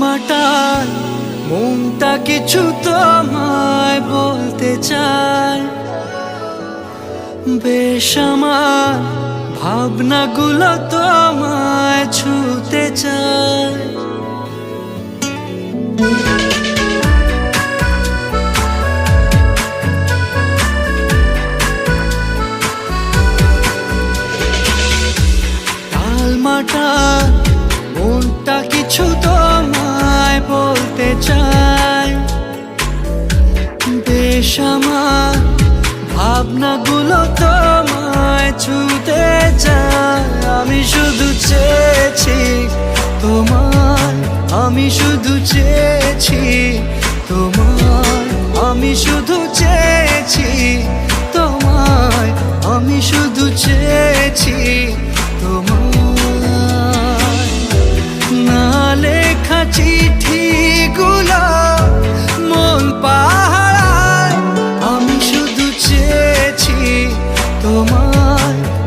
মাতাল মনটা কিছু তোমায় বলতে চায়। বেশ আমার ভাবনাগুলো তোমায় ছুতে চায়। তাল তোমায় ছুতে চাই আমি শুধু চেয়েছি তোমার আমি শুধু চেয়েছি তোমার আমি শুধু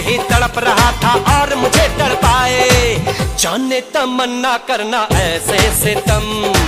ही तड़प रहा था और मुझे तड़पाए। जाने तमन्ना करना ऐसे से तम।